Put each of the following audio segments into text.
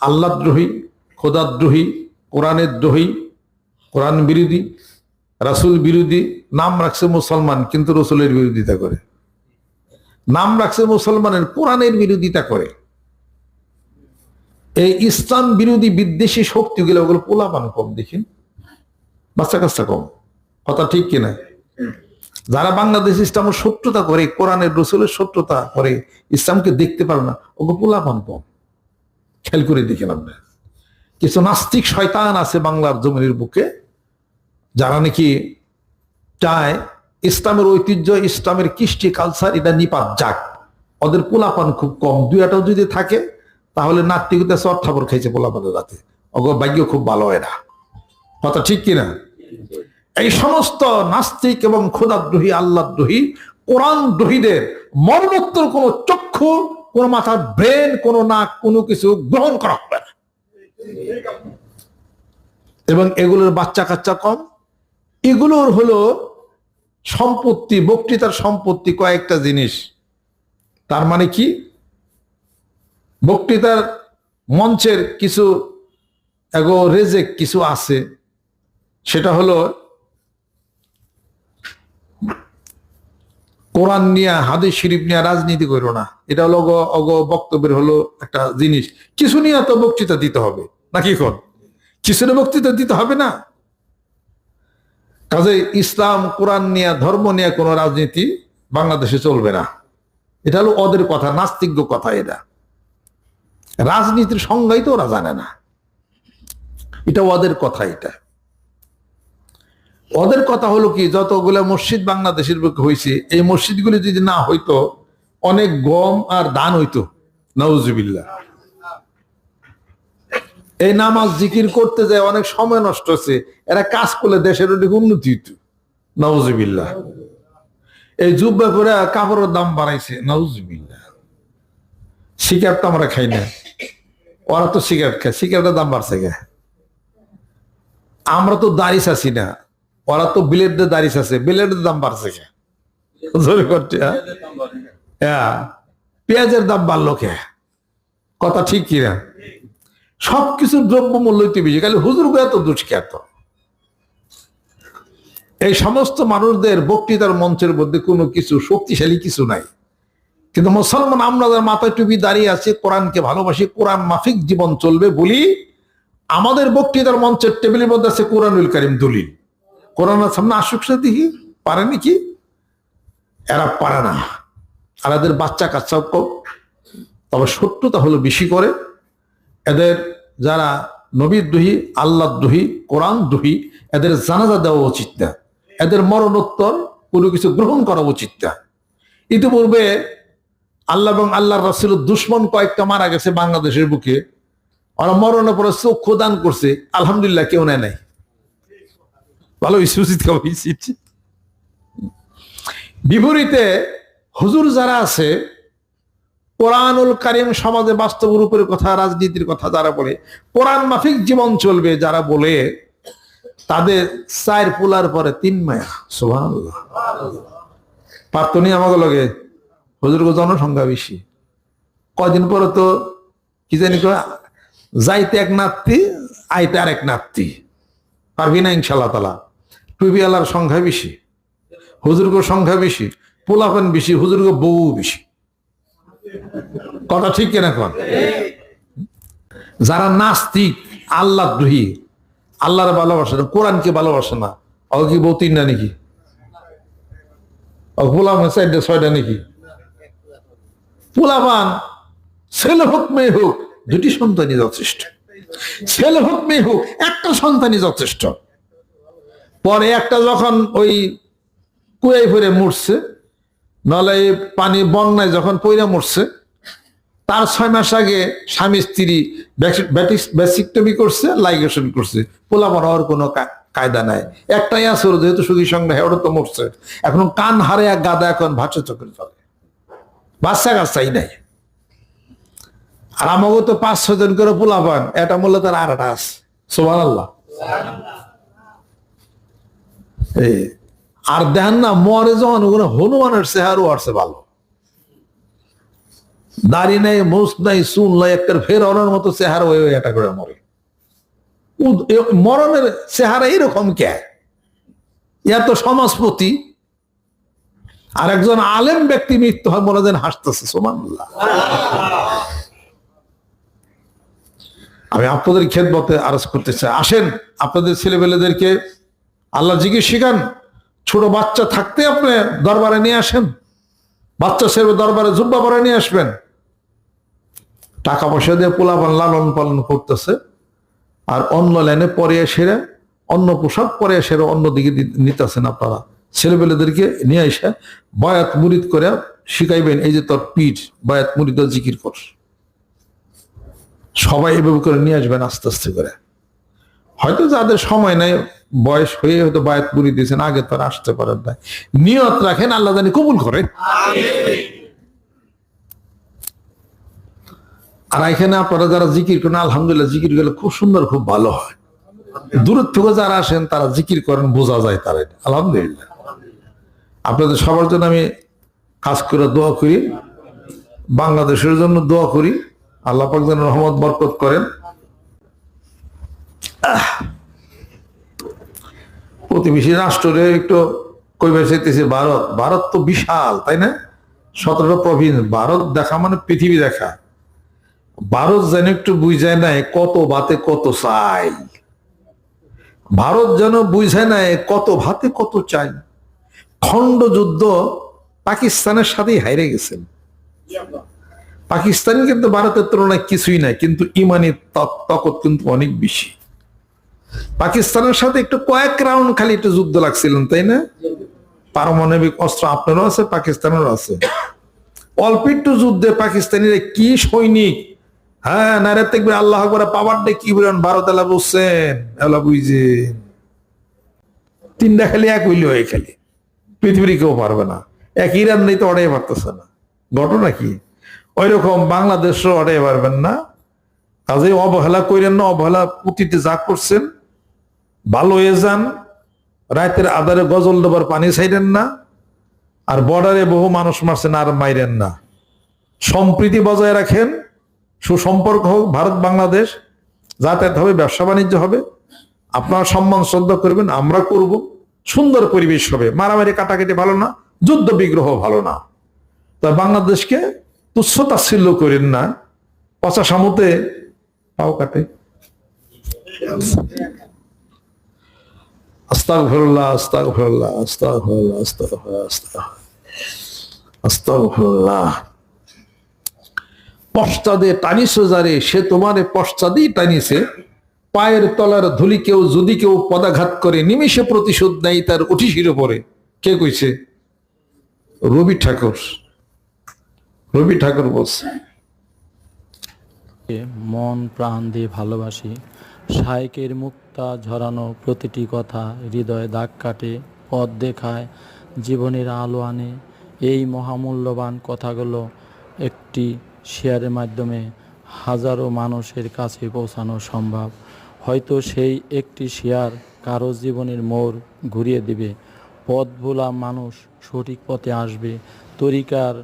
আল্লাদ্রোহী খোদাদ্রোহী, কোরআনের দ্রোহী কোরআন বিরোধী, রাসূল বিরোধী, নাম রাখছে মুসলমান, কিন্তু রসুলের বিরোধিতা করে। নাম রাখছে মুসলমানের, কোরআনের বিরোধিতা করে। এই ইসলাম বিরোধী বিদ্বেষী শক্তিগুলো ওগুলো পোলাপান কম দেখিন বাচ্চা কাচ্চা কম। কথা ঠিক কিনা যারা বাংলাদেশ ইসলামের শত্রুতা করে, কোরআনের, রসুলের শত্রুতা করে, ইসলামকে দেখতে পারে না ওকে পোলাপান কম। খেয়াল করে দেখেন আপনি। কিছু নাস্তিক শয়তান আছে বাংলার জমিনের বুকে, যারা নাকি চায় ইসলামের ঐতিহ্য, ইসলামের কৃষ্টি কালচার এটা নিপাত যাক। ওদের পোলাপান খুব কম। দুইটাও যদি থাকে, তাহলে নাত্তিকতা চর ঠাকুর খাইছে পোলাপানের রাতে। অগ ভাগ্য খুব ভালো হয় না। কথা ঠিক কিনা? এই সমস্ত নাস্তিক এবং খোদাদ্রোহী আল্লাদ্রোহী কোরআন দ্রোহীদের মরণোত্তর কোন চক্ষু কোন মাথার ব্রেন, কোন নাক, কোনো কিছু গ্রহণ করা হবে না। এবং এগুলোর বাচ্চা কাচ্চা কম। এগুলোর হলো সম্পত্তি, বক্তৃতার সম্পত্তি কয়েকটা জিনিস। তার মানে কি? বক্তৃতার মঞ্চের কিছু এগো রেজেক কিছু আছে। সেটা হলো কোরআন নিয়ে, হাদিস শরীফ নিয়ে রাজনীতি করো না। এটা হলো অগ বক্তব্যের হলো একটা জিনিস। কিছু নিয়ে তো বক্তৃতা দিতে হবে। নাকি কোন? কিছু নিয়ে বক্তৃতা দিতে হবে না। কাজে ইসলাম, কোরআন নিয়ে, ধর্ম নিয়ে কোনো রাজনীতি বাংলাদেশে চলবে না। এটা হলো ওদের কথা নাস্তিজ্ঞ কথা এটা। রাজনীতির সংজ্ঞাই তো ওরা জানে না। এটা ওদের কথা এটা। ওদের কথা হলো কি, যতগুলো মসজিদ বাংলাদেশের বুকে হয়েছে এই মসজিদগুলি যদি না হইতো, অনেক গম আর দান হইতো। নওজুবিল্লা এই নামাজ জিকির করতে যায়, অনেক সময় নষ্ট হচ্ছে এরা কাজ করলে দেশের অনেক উন্নতি হইতো। নওজুবিল্লা এই জুব্বা করে কাপড়ের দাম বাড়াইছে। নওজুবিল্লা সিগারেট তো আমরা খাই না। ওরা তো সিগারেট খায়। সিগারেটের দাম বাড়ছে গে আমরা তো দাড়ি চাচ্ছি না। ওরা তো বিলেটের দাঁড়িয়ে আছে। বিলেটের দাম বাড়ছে হ্যাঁ? হ্যাঁ। পেঁয়াজের দাম বাড়লো কে? কথা ঠিক কিনা সবকিছুর দ্রব্য মূল্য বেশি খালি হুজুর এত দুষ এত? এই সমস্ত মানুষদের বক্তৃতার মঞ্চের মধ্যে কোনো কিছু, শক্তিশালী কিছু নাই। কিন্তু মুসলমান আমরা মাথায় টুপি দাঁড়িয়ে আছে, কোরআনকে ভালোবাসি, কোরআন মাফিক জীবন চলবে বলি আমাদের বক্তৃতার মঞ্চের টেবিলের মধ্যে আছে কোরআনুল করিম দলিল। কোরআনের সামনে আসুক সে দেখি, পারে নাকি? এরা পারে না। আর এদের বাচ্চা কাচ্চাও কম তবে শত্রুতা হলো বেশি করে। এদের যারা নবীর দ্রোহী আল্লাহ দ্রোহী কোরআন দ্রোহী এদের জানাজা দেওয়া উচিত না। এদের মরণোত্তর কোনো কিছু গ্রহণ করা উচিত না। ইতিপূর্বে আল্লাহ এবং আল্লাহ রাসুল দুশ্মন কয়েকটা মারা গেছে বাংলাদেশের বুকে। ওরা মরণের পরে চক্ষু দান করছে। আলহামদুলিল্লাহ কেউ নেয় নাই। ভালো সুচিত উচিত বিপরীতে হুজুর যারা আছে, কোরআনুল কারিম সমাজে বাস্তব রূপের কথা, রাজনীতির কথা যারা বলে, কোরআন মাফিক জীবন চলবে যারা বলে, তাদের চার পোলার পরে তিন মায়া। সোহান পার্তনি আমাকে লগে হুজুর জনসংখ্যা বেশি। কদিন পরে তো, কি জানি যাইতে এক নাতি, আইতে আর এক নাতি। পারবি না ইনশাল্লাহ তালা টুবিওয়ালার সংখ্যা বেশি, হুজুর্গ সংখ্যা বেশি, পোলাপান বেশি, হুজুর্গ বউ বেশি। কথা ঠিক কিনা কন? যারা নাস্তিক আল্লাহ দ্রোহী আল্লাহর ভালোবাসে না, কোরআনকে ভালোবাসে না ও কি বউ তিনটা নাকি? পোলাম চারটা ছয়টা নাকি? পোলাপান, ছেলে হোক, মেয়ে হোক, দুটি সন্তানই যথেষ্ট। ছেলে হোক, মেয়ে হোক, একটা সন্তানই যথেষ্ট। পরে একটা যখন ওই কুয়াই ফিরে মরছে নলে পানি বন্যায় যখন পইরা মরছে, তার ছয় মাস আগে স্বামী স্ত্রী ব্যাসিকটমি করছে, লাইগেশন করছে। পোলা হওয়ার কোনো কায়দা নাই। একটাই আসর যেহেতু সুখী সঙ্গে ওটা তো মরছে, এখন কান হারে এক গাদা এখন ভাষা চোখের চলে বাচ্চা কাচ্চাই নাই। আর আমাকে তো পাঁচ ছয় জন করে পোলা পান এটা মূল্য তার আর একটা আছে। সোমান আল্লাহ আর দেখেন না, মরে যখন ওখানে হনুমানের চেহারও আসছে ভালো। দাড়ি নেই মুস নাই, চুল নাই, একটা ফের অনের মতো চেহারা হয়ে এটা করে মরে। মরণের চেহারা এরকম কে? এত সমাজপতি। আর একজন আলেম ব্যক্তি মৃত্যু হয়, মনে যেন হাসতেছে সোমানুল্লাহ আমি আপনাদের খেদমতে আরজ করতে চাই। আসেন, আপনাদের ছেলেবেলেদেরকে আল্লাহ জিজ্ঞেস শিখান, ছোট বাচ্চা থাকতে আপনি দরবারে নিয়ে আসেন, বাচ্চা ছেলে দরবারে জুব্বা পরে নিয়ে আসবেন। টাকা পয়সা দিয়ে পোলাপান লালন পালন করতেছে, আর অন্য লাইনে পরে সেরে, অন্য পোশাক পরে সেরে অন্য দিকে নিতেছেন আপনারা। ছেলেবেলেদেরকে নিয়ে এসে বায়াত মুরিদ করে শিখাইবেন, এই যে তোর পিঠ বায়াত মুরিদ জিকির কর। সবাই এভাবে করে নিয়ে আসবেন আস্তে আস্তে করে। হয়তো যাদের সময় নাই বয়স হয়ে হয়তো বায়াত মুড়ি দিয়েছেন, আগে তো আসতে পারেন না নিয়ত রাখেন, আল্লাহ জানি কবুল করেন। আর এখানে আপনারা যারা জিকির করেন, আলহামদুলিল্লাহ জিকির গেলে খুব সুন্দর, খুব ভালো হয়। দূরের থেকে যারা আসেন, তারা জিকির করেন, বোঝা যায় তারা আলহামদুলিল্লাহ। আপনাদের সবার জন্য আমি কাজ করে দোয়া করি। বাংলাদেশের জন্য দোয়া করি। আল্লাহ পাক যেন রহমত, বরকত করেন। আহ। প্রতিবেশী রাষ্ট্রে একটু কইবার চাইতেছে ভারত। ভারত তো বিশাল, তাই না? সতেরো প্রভিন্স। ভারত দেখা মানে পৃথিবী দেখা। ভারত যেন একটু বুঝায় নাই কত ভাতে কত চাই ভারত যেন বুঝায় নাই কত ভাতে কত চাই খণ্ড যুদ্ধ পাকিস্তানের সাথেই হাইরে গেছেন পাকিস্তান কিন্তু ভারতের তুলনায় কিছুই নাই, কিন্তু ইমানি তক- তকত কিন্তু অনেক বেশি। পাকিস্তানের সাথে একটু কয়েক রাউন্ড খালি একটু যুদ্ধ লাগছিলেন, তাই না? পারমাণবিক অস্ত্র আপনারও আছে, পাকিস্তানেরও আছে। অল্প একটু যুদ্ধে পাকিস্তানিরা কি সৈনিক? হ্যাঁ নারে দেখবে আল্লাহ করে পাওয়ার ডে কি বলেন? ভারত এলা বুঝছেন এলা বুঝছেন তিনটা খালি এক হইলে হয়ে খালি। পৃথিবীর কেউ পারবে না। এক ইরান নেই তো অড়াই পারতেছে না। ঘটনা কি? ওই রকম বাংলাদেশও অড়াই পারবেন না। কাজে অবহেলা করেন না, অবহেলা পুঁতিতে যা করছেন ভালো হয়ে যান, রাতের আধারে গজল দেবার পানি ছাইরেন না, আর বর্ডারে বহু মানুষ মারছেন আর মাইরেন না। সম্প্রীতি বজায় রাখেন, সুসম্পর্ক হোক, ভারত, বাংলাদেশ, যাতায়াত হবে, ব্যবসা বাণিজ্য হবে। আপনারা সম্মান, শ্রদ্ধা করবেন, আমরা করব। সুন্দর পরিবেশ হবে। মারামারি কাটাকাটি ভালো না, যুদ্ধ বিগ্রহ ভালো না। তা বাংলাদেশকে তুচ্ছ করেন না। পচা সামুতে পাও কাটে। পশ্চাদে টানিছো যারে, সে তোমারে পশ্চাদেই টানিছে। পায়ের তলার ধুলি কেউ যদি কেউ পদাঘাত করে, নিমিষে প্রতিশোধ নেই তার উঠিসির পরে কে কইছে? রবি ঠাকুর। রবি ঠাকুর বলছে। মন প্রাণ দিয়ে ভালোবাসি শাইকের মুক্তা ঝরানো প্রতিটি কথা হৃদয়ে দাগ কাটে, পথ দেখায়, জীবনের আলো আনে। এই মহামূল্যবান কথাগুলো একটি শেয়ারের মাধ্যমে হাজারো মানুষের কাছে পৌঁছানো সম্ভব। হয়তো সেই একটি শেয়ার কারও জীবনের মোড় ঘুরিয়ে দিবে। পথ ভোলা মানুষ সঠিক পথে আসবে। তরিকার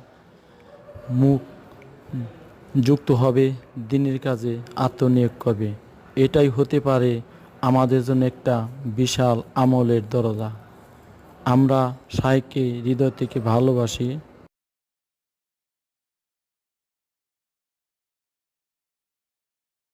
মুখ যুক্ত হবে, দিনের কাজে আত্মনিয়োগ করবে। এটাই হতে পারে আমাদের জন্য একটা বিশাল আমলের দরজা। আমরা সাইকে হৃদয় থেকে ভালোবাসি।